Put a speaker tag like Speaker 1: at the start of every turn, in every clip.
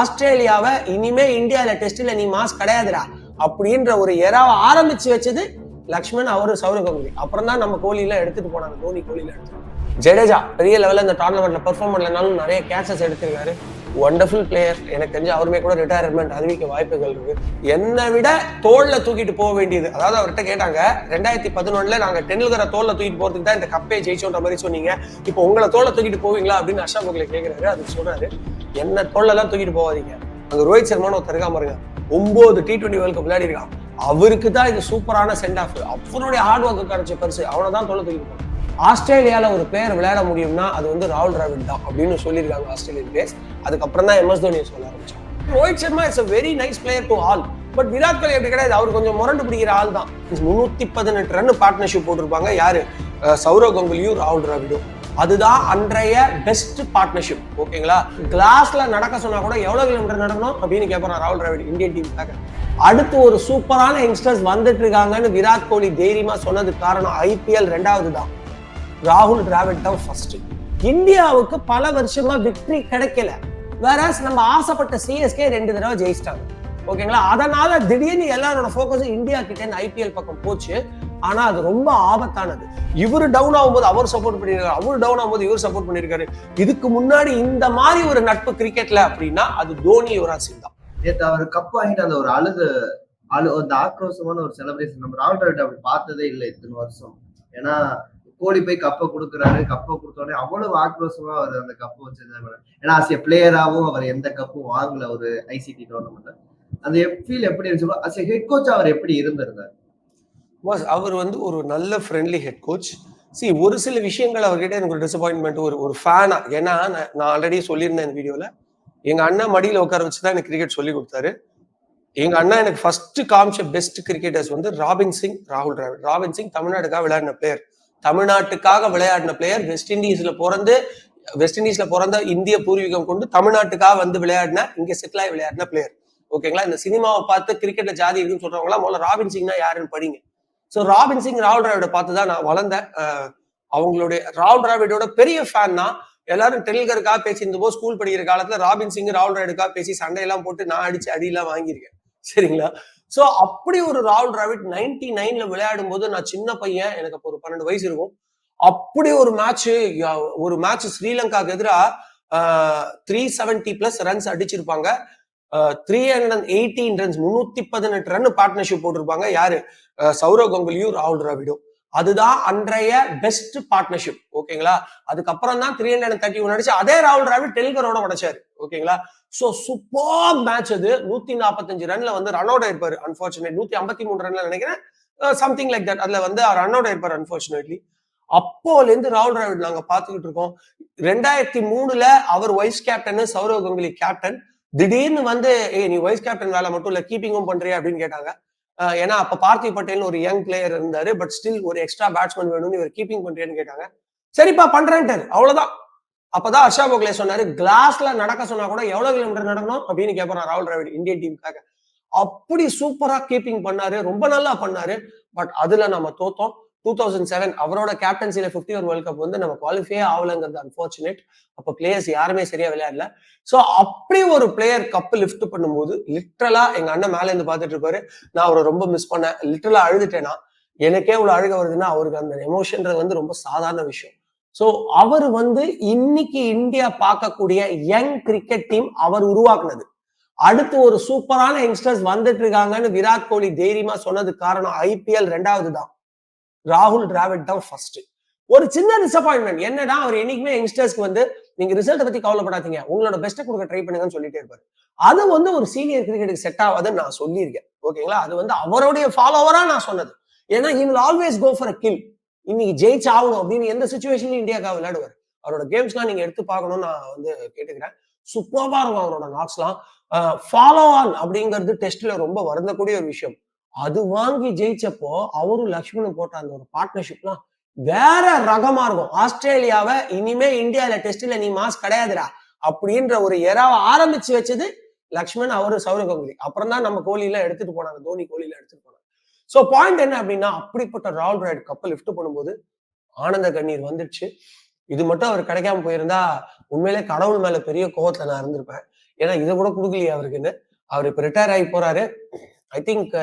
Speaker 1: ஆஸ்திரேலியாவை இனிமே இந்தியாவில டெஸ்ட்ல நீ மாஸ் கிடையாதுடா. அப்படின்ற ஒரு எறாவை ஆரம்பிச்சு வச்சது லக்ஷ்மண் அவரு சௌரவ் கங்குலி. அப்புறம் தான் நம்ம கோலியில எடுத்துட்டு போனாங்க. தோனி கோலியில எடுத்துட்டு. ஜடேஜா பெரிய லெவல்ல இந்த டோர்னமெண்ட்ல பெர்ஃபார்ம் பண்ணலனாலும் நிறைய கேச்சஸ் எடுத்திருக்காரு. ஒண்டர்ஃபுல் பிளேயர் எனக்கு தெரிஞ்சு அவருமே கூட ரிட்டையர்மெண்ட் அறிவிக்க வாய்ப்புகள் இருக்கு. என்னை விட தோல்ல தூக்கிட்டு போக வேண்டியது. அதாவது அவர்கிட்ட கேட்டாங்க ரெண்டாயிரத்தி பதினொன்னுல நாங்க டெண்டுல்கரை தோல்ல தூக்கிட்டு போறதுக்கு தான் இந்த கப்பே ஜெயிச்சோன்ற மாதிரி சொன்னீங்க. இப்போ உங்களை தோல்ல தூக்கிட்டு போவீங்களா அப்படின்னு அஷா கோகலே கேட்கிறாரு அதுக்கு சொன்னாரு என்ன தொல்லைலாம் தூக்கிட்டு போகாதீங்க. அங்க ரோஹித் சர்மான்னு ஒருத்தர் இருக்காம பாருங்க. ஒன்பது டி டுவெண்டி வேர்ல்ட் கப் விளையாடி இருக்கான். அவருக்கு தான் இது சூப்பரான சென்ட் ஆஃப் அவருடைய ஹார்ட் ஒர்க்கு கிடைச்ச பரிசு. அவனை தான் தொல்லை தூக்கிட்டு போகணும் ஆஸ்திரேலியாவில் ஒரு பேர் விளையாட முடியும்னா அது வந்து ராகுல் டிராவிட் தான் அப்படின்னு சொல்லியிருக்காங்க ஆஸ்திரேலியன் பிளேயர்ஸ் அதுக்கப்புறம் தான் எம்எஸ் தோனியை சொல்ல ஆரம்பிச்சான் Rohit Sharma is a very nice player to all but Virat Kohli அப்படி கிடையாது. அவர் கொஞ்சம் முரண்டு பிடிக்கிற ஆள் தான். முன்னூத்தி பதினெட்டு ரன் பார்ட்னர்ஷிப் போட்டிருப்பாங்க. யாரு? சௌரவ் கங்குலியும் ராகுல் டிராவிடும். அதுதான் அன்றைய பெஸ்ட் பார்ட்னர்ஷிப் ஓகேங்களா? கிளாஸ்ல நடக்க சொன்னா கூட எவ்வளவு கிலோமீட்டர் நடக்கணும் அப்படின்னு கேட்பறான் ராகுல் டிராவிட் இந்தியன் டீமுக்காக அடுத்து ஒரு சூப்பரான யங்ஸ்டர்ஸ் வந்துட்டு இருக்காங்கன்னு விராட் கோலி தைரியமா சொன்னதுக்கு காரணம் ஐபிஎல் ரெண்டாவது தான். ராகுல் டிராவிட் தான் ஃபர்ஸ்ட் இந்தியாவுக்கு பல வருஷமா விக்டரி கிடைக்கல. வேற நம்ம ஆசைப்பட்ட சிஎஸ்கே ரெண்டு தடவை ஜெயிச்சிட்டாங்க. ஓகேங்களா? அதனால திடீர்னு எல்லாரோட ஃபோக்கஸ் இந்தியா கிட்டேன்னு ஐபிஎல் பக்கம் போச்சு. ஆனா அது ரொம்ப ஆபத்தானது. இவர் டவுன் ஆகும்போது அவர் சப்போர்ட் பண்ணியிருக்காரு அவர் டவுன் ஆகும்போது இவர் சப்போர்ட் பண்ணிருக்காரு. இதுக்கு முன்னாடி இந்த மாதிரி ஒரு நட்பு கிரிக்கெட்ல அப்படின்னா அது தோனி யுவராஜ் சிங் தான்.
Speaker 2: நேற்று அவர் கப் வாங்கிட்டு அந்த ஒரு அழுது அழு அந்த ஆக்ரோஷமான ஒரு செலிப்ரேஷன் நம்ம ராகுல் டிராவிட் அப்படி பார்த்ததே இல்லை இத்தனை வருஷம். ஏன்னா கோலி போய் கப்பை கொடுக்குறாரு கப்பை கொடுத்தோடனே அவ்வளவு ஆக்ரோஷமா அவர் அந்த கப்பை வச்சிருந்தாங்க ஏன்னா ஆசிய பிளேயராகவும் அவர் எந்த கப்பும் வாங்கல ஒரு ஐசிடி டோர்னமெண்ட்ல அந்த ஃபீல் எப்படி இருந்துச்சு? ஆசிய ஹெட் கோச் அவர் எப்படி இருந்திருந்தார்?
Speaker 1: வாஸ் அவர் வந்து ஒரு நல்ல ஃப்ரெண்ட்லி ஹெட் கோச் சி ஒரு சில விஷயங்கள் அவர்கிட்ட எனக்கு ஒரு டிசப்பாயின்மெண்ட் ஒரு ஒரு ஃபேனா ஏன்னா நான் நான் ஆல்ரெடி சொல்லியிருந்தேன் இந்த வீடியோல எங்க அண்ணன் மடியில் உட்கார வச்சு தான் எனக்கு கிரிக்கெட் சொல்லி கொடுத்தாரு. எங்க அண்ணா எனக்கு ஃபர்ஸ்ட் காமிச்ச பெஸ்ட் கிரிக்கெட்டர்ஸ் வந்து ராபின் சிங் ராகுல் டிராவிட் ராபின் சிங் தமிழ்நாட்டுக்காக விளையாடின பிளேயர் தமிழ்நாட்டுக்காக விளையாடின பிளேயர் வெஸ்ட் இண்டீஸ்ல பிறந்து வெஸ்ட் இண்டீஸ்ல பிறந்த இந்திய பூர்வீகம் கொண்டு தமிழ்நாட்டுக்காக வந்து விளையாடின இங்க செட்டில் ஆகி விளையாடின பிளேயர் ஓகேங்களா இந்த சினிமாவை பார்த்து கிரிக்கெட்ல ஜாதி இருக்குன்னு சொல்றவங்களா முதல்ல ராபின் சிங்னா யாருன்னு படிங்க. ஸோ ராபின் சிங் ராகுல் டிராவிட பார்த்து தான் நான் வளர்ந்தேன். அவங்களுடைய ராகுல் டிராவிடோட பெரிய ஃபேன் தான் எல்லாரும் டெல்கருக்காக பேசியிருந்த போது ஸ்கூல் படிக்கிற காலத்துல ராபின் சிங் ராகுல் டிராவிடுக்காக பேசி சண்டையெல்லாம் போட்டு நான் அடிச்சு அடியெல்லாம் வாங்கியிருக்கேன். சரிங்களா? சோ அப்படி ஒரு ராகுல் டிராவிட் நைன்டி நைன்ல விளையாடும் போது நான் சின்ன பையன் எனக்கு அப்போ ஒரு பன்னெண்டு வயசு இருக்கும். அப்படி ஒரு மேட்ச் ஒரு மேட்ச் ஸ்ரீலங்காக்கு எதிராக three seventy plus runs அடிச்சிருப்பாங்க. Three hundred and eighteen runs முன்னூத்தி பதினெட்டு ரன் பார்ட்னர்ஷிப் போட்டிருப்பாங்க. யாரு? சௌரவ் கங்குலியும் ராகுல் டிராவிடும் அதுதான் அன்றைய பெஸ்ட் பார்ட்னர்ஷிப் ஓகேங்களா? அதுக்கப்புறம் தான் த்ரீ ஹண்ட்ரட் தேர்ட்டி ஒன் அடிச்சு அதே ராகுல் டிராவிட் டெல்கரோட உடைச்சாரு. ஓகேங்களா? சோ சூப்பர் மேட்ச் அது. நூத்தி நாற்பத்தஞ்சு ரன்ல வந்து ரன் அவுட் ஆயிருப்பாரு அன்பார்ச்சுனேட் நூத்தி ஐம்பத்தி மூணு ரன்ல நினைக்கிறேன். சம்திங் லைக் தட் அதுல வந்து அவர் ரன் அவுட் ஆயிருப்பாரு அன்பார்ச்சுனேட்லி அப்போல இருந்து ராகுல் டிராவிட் நாங்க பாத்துக்கிட்டு இருக்கோம். ரெண்டாயிரத்தி மூணுல அவர் vice captain Sourav Ganguly captain திடீர்னு வந்து ஏ நீ வைஸ் கேப்டன் வேலை மட்டும் இல்ல கீப்பிங்கும் பண்றியா? அப்படின்னு கேட்டாங்க. ஏன்னா அப்ப பார்த்திவ் பட்டேல்னு ஒரு யங் பிளேயர் இருந்தாரு பட் ஸ்டில் ஒரு எக்ஸ்ட்ரா பேட்ஸ்மேன் வேணும்னு இவர் கீப்பிங் பண்றியான்னு கேட்டாங்க. சரிப்பா பண்றேன்ட்டாரு. அவ்வளவுதான். அப்பதான் ஹர்ஷா போக்லே சொன்னாரு கிளாஸ்ல நடக்க சொன்னா கூட எவ்வளவு கிலோமீட்டர் நடக்கணும்? அப்படின்னு கேட்பறான் ராகுல் டிராவிட் இந்தியன் டீமுக்காக. அப்படி சூப்பரா கீப்பிங் பண்ணாரு ரொம்ப நல்லா பண்ணாரு. பட் அதுல நம்ம தோத்தோம். டூ தௌசண்ட் செவன் அவரோட கேப்டன்சியில பிப்டி ஒன் வேர்ல்ட் கப் வந்து நம்ம குவாலிஃபையே ஆகலங்கிறது அன்பார்ச்சுனேட் அப்ப பிளேயர்ஸ் யாருமே சரியா விளையாடல. சோ அப்படி ஒரு பிளேயர் கப் லிஃப்ட் பண்ணும்போது லிட்ரலா எங்க அண்ணன் மேல இருந்து பார்த்துட்டு இருப்பாரு. நான் அவரை ரொம்ப மிஸ் பண்ணேன். லிட்ரலா அழுதுட்டேனா எனக்கே இவ்வளோ அழுக வருதுன்னா அவருக்கு அந்த எமோஷன்றது வந்து ரொம்ப சாதாரண விஷயம். சோ அவர் வந்து இன்னைக்கு இந்தியா பார்க்கக்கூடிய யங் கிரிக்கெட் டீம் அவர் உருவாக்குனது. அடுத்து ஒரு சூப்பரான யங்ஸ்டர்ஸ் வந்துட்டு இருக்காங்கன்னு விராட் கோலி தைரியமா சொன்னது காரணம் ஐபிஎல் ரெண்டாவது தான் ராகுல் டிராவிட் தான் ஃபர்ஸ்ட் ஒரு சின்ன டிசப்பாயின்மெண்ட் என்னடா அவர் என்னைக்குமே யங்ஸ்டர்ஸ்க்கு வந்து நீங்க ரிசல்ட்டை பத்தி கவலைப்படாதீங்க. உங்களோட பெஸ்ட்டை கொடுக்க ட்ரை பண்ணுங்கன்னு சொல்லிட்டே இருப்பாரு. அது வந்து ஒரு சீனியர் கிரிக்கெட்டுக்கு செட் ஆகாதுன்னு நான் சொல்லியிருக்கேன். ஓகேங்களா? அது வந்து அவருடைய ஃபாலோவரா நான் சொன்னது. ஏன்னா he will always go for a kill இன்னைக்கு ஜெயிச்சு ஆகணும் அப்படின்னு எந்த சுச்சுவேஷன்லயும் இந்தியாக்காக விளையாடுவார். அவரோட கேம்ஸ்லாம் நீங்க எடுத்து பார்க்கணும்னு நான் வந்து கேட்டுக்கிறேன். சூப்பர்வா இருக்கும் அவரோட நாட்ஸ்லாம் ஃபாலோ ஆன் அப்படிங்கிறது டெஸ்ட்ல ரொம்ப வருந்தக்கூடிய ஒரு விஷயம். அது வாங்கி ஜெயிச்சப்போ அவரும் லக்ஷ்மணும் போட்ட அந்த ஒரு பார்ட்னர்ஷிப்லாம் வேற ரகமா இருக்கும். ஆஸ்திரேலியாவை இனிமே இந்தியால டெஸ்ட்ல நீ மாஸ் கிடையாதுடா அப்படின்ற ஒரு எறாவை ஆரம்பிச்சு வச்சது லக்ஷ்மண் அவரு சௌரவ் கங்குலி. அப்புறம் தான் நம்ம கோலியில எடுத்துட்டு போனாங்க. தோனி கோலியில எடுத்துட்டு போனாங்க. சோ பாயிண்ட் என்ன அப்படின்னா அப்படிப்பட்ட ராவல் டிராவிட் கப்பல் லிஃப்ட் பண்ணும்போது ஆனந்த கண்ணீர் வந்துடுச்சு. இது மட்டும் அவர் கிடைக்காம போயிருந்தா உண்மையிலே கடவுள் மேல பெரிய கோவத்துல நான் இருந்திருப்பேன். ஏன்னா இதை கூட கொடுக்கலையே அவருக்குன்னு. அவர் இப்ப ரிட்டையர் ஆகி போறாரு. ஐ திங்க்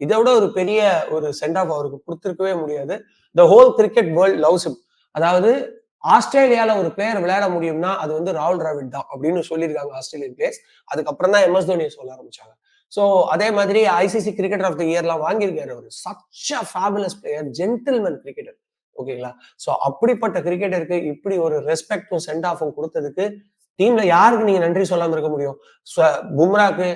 Speaker 1: இதை விட ஒரு பெரிய ஒரு சென்ட் ஆஃப் அவருக்கு கொடுத்துருக்கவே முடியாது. The whole cricket world loves him அதாவது ஆஸ்திரேலியால ஒரு பிளேயர் விளையாட முடியும்னா அது வந்து ராகுல் டிராவிட் தான் அப்படின்னு சொல்லியிருக்காங்க ஆஸ்திரேலியன் பிளேயர்ஸ் அதுக்கப்புறம் தான் எம்எஸ் தோனியை சொல்ல ஆரம்பிச்சாங்க. ஸோ அதே மாதிரி ஐசிசி கிரிக்கெட் ஆஃப் த இயர்லாம் வாங்கியிருக்காரு அவர். Such a fabulous player gentleman cricketer ஓகேங்களா ஸோ அப்படிப்பட்ட கிரிக்கெட்டருக்கு இப்படி ஒரு ரெஸ்பெக்டும் சென்ட் ஆஃபும் கொடுத்ததுக்கு டீம்ல யாருக்கு நீங்க நன்றி சொல்லாம இருக்க முடியும்? பும்ராக்கு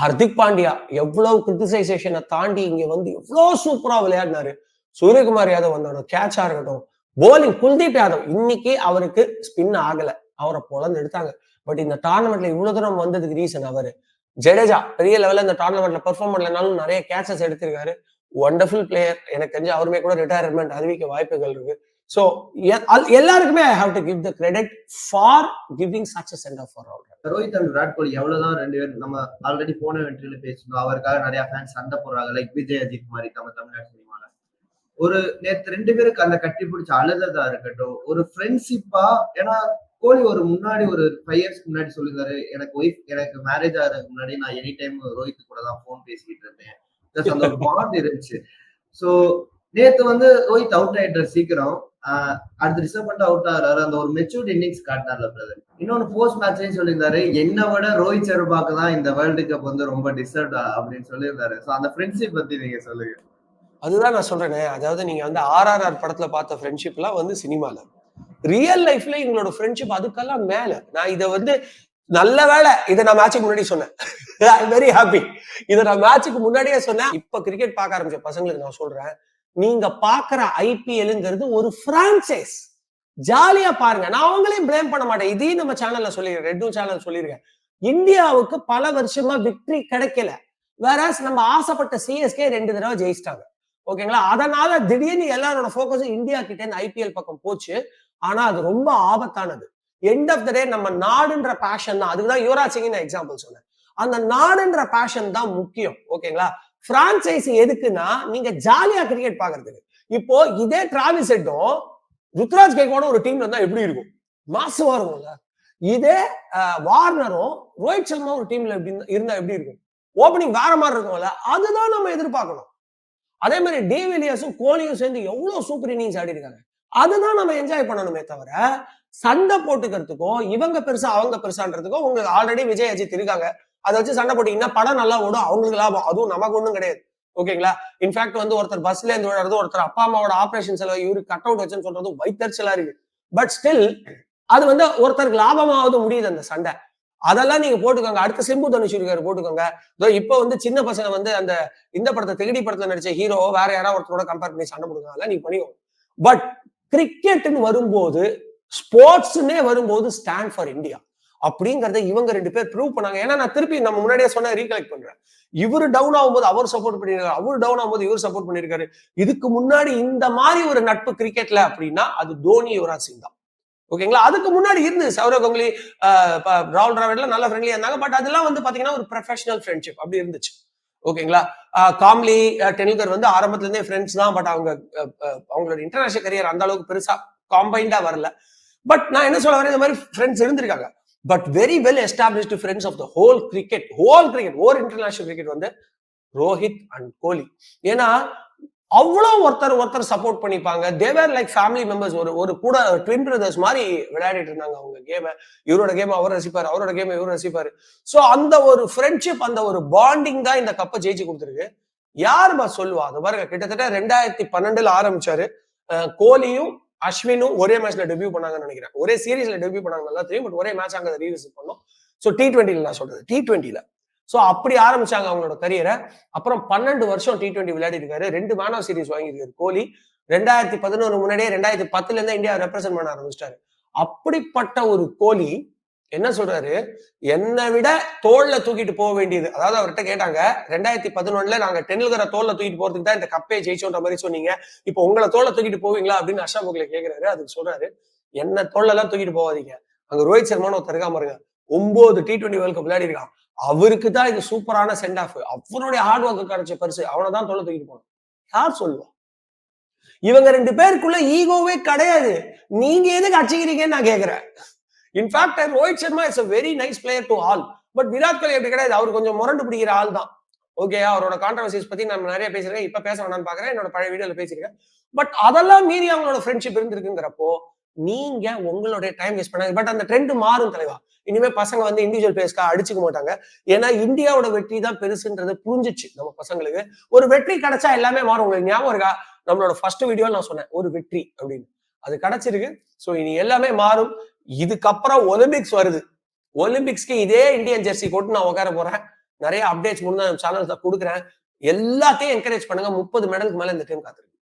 Speaker 1: ஹர்திக் பாண்டியா எவ்வளவு கிரிட்டிசைசேஷனை தாண்டி இங்க வந்து எவ்வளவு சூப்பரா விளையாடினாரு. சூரியகுமார் யாதவ் வந்தோட கேட்சா இருக்கட்டும் போலிங் குல்தீப் யாதவ் இன்னைக்கு அவருக்கு ஸ்பின் ஆகல. அவரை பொழந்து எடுத்தாங்க. பட் இந்த டோர்னமெண்ட்ல இவ்வளவு தூரம் வந்ததுக்கு ரீசன் அவரு. ஜடேஜா பெரிய லெவல்ல இந்த டோர்னமெண்ட்ல பெர்ஃபார்ம் பண்ணலனாலும் நிறைய கேட்சஸ் எடுத்திருக்காரு. ஒண்டர்ஃபுல் பிளேயர் எனக்கு தெரிஞ்சு அவருமே கூட ரிட்டையர்மெண்ட் அறிவிக்க வாய்ப்புகள் இருக்கு. ஸோ எல்லாருக்குமே I have to give the credit for giving such a off for
Speaker 2: Rohit and Virat Kohli எவ்வளவுதான் ரெண்டு பேரும் நம்ம ஆல்ரெடி போன வெற்றியில பேசணும் அவருக்காக நிறைய ஃபேன்ஸ் சண்டை போடுறாங்க. லைக் விஜய் அஜித் மாதிரி நம்ம தமிழ்நாடு சினிமால ஒரு நேத்து ரெண்டு பேருக்கு அந்த கட்டி பிடிச்ச அழுததா இருக்கட்டும் ஒரு ஃப்ரெண்ட்ஷிப்பா ஏன்னா கோலி ஒரு முன்னாடி ஒரு ஃபைவ் இயர்ஸ் முன்னாடி சொல்லியிருந்தாரு எனக்கு ஒய்ஃப் எனக்கு மேரேஜ் ஆகிறதுக்கு முன்னாடி நான் எனி டைம் ரோஹித் கூட தான் ஃபோன் பேசிக்கிட்டு இருந்தேன். அந்த ஒரு பாண்ட் இருந்துச்சு. சோ நேத்து வந்து ரோஹித் அவுட் ஆயிட்டார் சீக்கிரம். அடுத்து ரிசர்வ் பண்ணிட்டு அவுட் ஆகிறாரு. அந்த ஒரு மெச்சூர்ட் இன்னிங்ஸ் காட்டினார்ல பிரதர் இன்னொன்னு போஸ்ட் மேட்ச்லயும் சொல்லியிருந்தாரு என்னை விட ரோஹித் சர்மாக்கு தான் இந்த வேர்ல்டு கப் வந்து ரொம்ப டிசர்வ் அப்படின்னு சொல்லியிருந்தாரு. சோ அந்த ஃப்ரெண்ட்ஷிப் பத்தி நீங்க சொல்லுங்க.
Speaker 1: அதுதான் நான் சொல்றேனே. அதாவது நீங்க வந்து ஆர்ஆர்ஆர் படத்துல பார்த்த ஃப்ரெண்ட்ஷிப்லாம் வந்து சினிமால. ரியல் லைஃப்ல எங்களோட ஃப்ரெண்ட்ஷிப் அதுக்கெல்லாம் மேல. நான் இதை வந்து நல்ல வேலை இதை நான் மேட்சுக்கு முன்னாடி சொன்னேன். வெரி ஹாப்பி இதை நான் மேட்சுக்கு முன்னாடியே சொன்னேன். இப்ப கிரிக்கெட் பார்க்க ஆரம்பிச்ச பசங்களுக்கு நான் சொல்றேன். நீங்க பாக்குற ஐபிஎல்ங்கிறது ஒரு பிரான்சைஸ் ஜாலியா பாருங்க. நான் அவங்களையும் பிளேம் பண்ண மாட்டேன். இதையும் நம்ம சேனல்ல சொல்லிருக்கேன் ரெட்டும் சேனல் சொல்லியிருக்கேன் இந்தியாவுக்கு பல வருஷமா விக்டரி கிடைக்கல. வேற நம்ம ஆசைப்பட்ட சிஎஸ்கே ரெண்டு தடவை ஜெயிச்சிட்டாங்க. ஓகேங்களா? அதனால திடீர்னு எல்லாரோட ஃபோக்கஸும் இந்தியா கிட்ட இருந்து ஐபிஎல் பக்கம் போச்சு. ஆனா அது ரொம்ப ஆபத்தானது. எண்ட் ஆஃப் த டே நம்ம நாடுன்ற பேஷன் தான். அதுக்குதான் யுவராஜ் சிங் நான் எக்ஸாம்பிள் சொன்னேன். அந்த நாடுன்ற பேஷன் தான் முக்கியம். ஓகேங்களா? பிரான்சைஸ் எதுக்குன்னா நீங்க ஜாலியா கிரிக்கெட் பாக்குறதுக்கு இப்போ இதே டிராவல் செட்டும் ருத்ராஜ் கேக்கோட ஒரு டீம்ல இருந்தா எப்படி இருக்கும்? மாசமா இருக்கும்ல. இதே வார்னரும் ரோஹித் சர்மா ஒரு டீம்ல எப்படி இருந்தா- எப்படி இருக்கும்? ஓப்பனிங் வேற மாதிரி இருக்கும்ல. அதுதான் நம்ம எதிர்பார்க்கணும். அதே மாதிரி டேவிலியர்ஸும் கோலியும் சேர்ந்து எவ்வளவு சூப்பர் இன்னிங்ஸ் ஆடி இருக்காங்க அதுதான் நம்ம என்ஜாய் பண்ணணுமே தவிர சண்டை போட்டுக்கிறதுக்கும் இவங்க பெருசா அவங்க பெருசான்றதுக்கும் உங்களுக்கு ஆல்ரெடி விஜய் அஜித் இருக்காங்க. அதை வச்சு சண்டை போட்டீங்கன்னா படம் நல்லா ஓடும். அவங்களுக்கு லாபம். அதுவும் நமக்கு ஒண்ணும் கிடையாது. ஓகேங்களா? இன்ஃபேக்ட் வந்து ஒருத்தர் பஸ்ல இருந்து விழுறது ஒருத்தர் அப்பா அம்மாவோட ஆபரேஷன் செலவு இவரு கட் அவுட் வச்சுன்னு சொல்றது வைத்தறிச்சலா இருக்கு. பட் ஸ்டில் அது வந்து ஒருத்தருக்கு லாபமாவது முடியுது அந்த சண்டை. அதெல்லாம் நீங்க போட்டுக்கோங்க. அடுத்த சிம்பு தனுஷ் இருக்காரு போட்டுக்கோங்க. இதோ இப்போ வந்து சின்ன பசங்க வந்து அந்த இந்த படத்தை திகடி படத்துல நடிச்ச ஹீரோ வேற யாராவது ஒருத்தரோட கம்பேர் பண்ணி சண்டை போடுங்க நீங்க பண்ணிக்கோங்க. பட் கிரிக்கெட்னு வரும்போது ஸ்போர்ட்ஸ்னே வரும்போது ஸ்டாண்ட் ஃபார் இந்தியா அப்படிங்கறத இவங்க ரெண்டு பேர் ப்ரூவ் பண்ணாங்க. ஏன்னா நான் திருப்பி நம்ம முன்னாடியே சொன்ன ரீகலெக்ட் பண்றேன். இவர் டவுன் ஆகும்போது அவர் சப்போர்ட் பண்ணிருக்காரு. அவர் டவுன் ஆகும்போது இவர் சப்போர்ட் பண்ணிருக்காரு. இதுக்கு முன்னாடி இந்த மாதிரி ஒரு நட்பு கிரிக்கெட்ல அப்படின்னா அது தோனி யுவராஜ் சிங் தான் ஓகேங்களா அதுக்கு முன்னாடி இருந்து சௌரவ் கங்குலி ராகுல் டிராவிட்லாம் நல்ல ஃப்ரெண்ட்லியா இருந்தாங்க. பட் அதெல்லாம் வந்து பாத்தீங்கன்னா ஒரு ப்ரொஃபஷனல் ஃப்ரெண்ட்ஷிப் அப்படி இருந்துச்சு. ஓகேங்களா காம்லி டெண்டுல்கர் வந்து ஆரம்பத்துல இருந்தே ஃப்ரெண்ட்ஸ் தான். பட் அவங்க அவங்களோட இன்டர்நேஷனல் கரியர் அந்த அளவுக்கு பெருசா காம்பைண்டா வரல. பட் நான் என்ன சொல்ல வரேன்? இந்த மாதிரி ஃப்ரெண்ட்ஸ் இருந்திருக்காங்க. But very well established friends of the whole cricket whole cricket or international cricket வந்து ரோஹித் அண்ட் கோலி ஏன்னா அவ்வளோ ஒருத்தர் ஒருத்தர் சப்போர்ட் பண்ணிப்பாங்க. தேவர் லைக் ஃபேமிலி மெம்பர்ஸ் ஒரு ஒரு கூட ட்வின் பிரதர்ஸ் மாதிரி விளையாடிட்டு இருந்தாங்க அவங்க கேமை இவரோட கேம் அவர் ரசிப்பார் அவரோட கேம் இவர் ரசிப்பாரு. ஸோ அந்த ஒரு ஃப்ரெண்ட்ஷிப் அந்த ஒரு பாண்டிங் தான் இந்த கப்பை ஜெயிச்சு கொடுத்துருக்கு. யாருமா சொல்லுவா? அது பாருங்க கிட்டத்தட்ட ரெண்டாயிரத்தி பன்னெண்டுல ஆரம்பிச்சாரு. கோலியும் அஸ்வினும் ஒரே மேட்ச்ல டெபியூ பண்ணாங்கன்னு நினைக்கிறேன். ஒரே சீரீஸ்ல டெபியூ பண்ணாங்க நல்லா தெரியும் பட் ஒரே மேட்ச் அங்க ரீவிசிட் பண்ணோம். ஸோ டி டுவெண்ட்டில நான் சொல்றது டி டுவெண்ட்டில ஸோ அப்படி ஆரம்பிச்சாங்க அவங்களோட கரியரை அப்புறம் பன்னெண்டு வருஷம் டி டுவெண்ட்டி விளையாடி இருக்காரு. ரெண்டு மேன் ஆஃப் சீரிஸ் வாங்கியிருக்காரு கோலி. ரெண்டாயிரத்தி பதினோரு முன்னாடியே ரெண்டாயிரத்தி பத்துல இருந்து இந்தியா ரெப்ரசென்ட் பண்ண ஆரம்பிச்சிட்டாரு. அப்படிப்பட்ட ஒரு கோலி என்ன சொல்றாரு? என்னை விட தோல்ல தூக்கிட்டு போக வேண்டியது. அதாவது அவர்கிட்ட கேட்டாங்க ரெண்டாயிரத்தி பதினொன்னுல நாங்க டெண்டுல்கரை தோல்ல தூக்கிட்டு போறதுக்கு தான் இந்த கப்பே ஜெயிச்சோன்ற மாதிரி சொன்னீங்க. இப்போ உங்களை தோல்ல தூக்கிட்டு போவீங்களா? அப்படின்னு அஷா போக்ல கேக்குறாரு. அதுக்கு சொல்றாரு என்ன தோல்ல எல்லாம் தூக்கிட்டு போகாதீங்க. அங்க ரோஹித் சர்மான்னு ஒருத்தர் இருக்காம இருங்க ஒன்பது டி டுவெண்டி வேர்ல்ட் கப் விளையாடி இருக்கான். அவருக்கு தான் இது சூப்பரான சென்ட் ஆஃப் அவருடைய ஹார்ட் ஒர்க்கு கிடைச்ச பரிசு. அவனை தான் தோல்ல தூக்கிட்டு போனோம் யார் சொல்லுவா? இவங்க ரெண்டு பேருக்குள்ள ஈகோவே கிடையாது. நீங்க எதுக்கு அச்சுக்கிறீங்கன்னு நான் கேக்குறேன். In fact Rohit Sharma is a very nice player to all but Virat Kohli அப்படி கிடையாது. அவர் கொஞ்சம் முரண்டு பிடிக்கிற ஆள் தான். ஓகே அவரோட கான்ட்ரவர்சிஸ் பத்தி நான் நிறைய பேசியிருக்கேன். இப்ப பேச வேணாம்னு பாக்குறேன் என்னோட பழைய வீடியோல பேசியிருக்கேன். பட் அதெல்லாம் மீறி அவங்களோட ஃப்ரெண்ட்ஷிப் இருந்திருக்குங்கிறப்போ நீங்க உங்களுடைய டைம் வேஸ்ட் பண்ணாங்க பட் அந்த ட்ரெண்ட் மாறும் தலைவா. இனிமே பசங்க வந்து இண்டிவிஜுவல் பேஸ்க்கா அடிச்சுக்க மாட்டாங்க. ஏன்னா இந்தியாவோட வெற்றி தான் பெருசுன்றது புரிஞ்சிச்சு நம்ம பசங்களுக்கு. ஒரு வெற்றி கிடைச்சா எல்லாமே மாறும். உங்களுக்கு ஞாபகம் இருக்கா? நம்மளோட ஃபர்ஸ்ட் வீடியோ நான் சொன்னேன் ஒரு வெற்றி அப்படின்னு. அது கிடைச்சிருக்கு. ஸோ இனி எல்லாமே மாறும். இதுக்கப்புறம் ஒலிம்பிக்ஸ் வருது. ஒலிம்பிக்ஸ்க்கு இதே இந்தியன் ஜெர்சி போட்டு நான் உட்கார போறேன். நிறைய அப்டேட்ஸ் முன்னாடி சேனல்ஸ் கொடுக்குறேன். எல்லாத்தையும் என்கரேஜ் பண்ணுங்க. முப்பது மெடலுக்கு மேல இந்த டைம் காத்திருக்கு.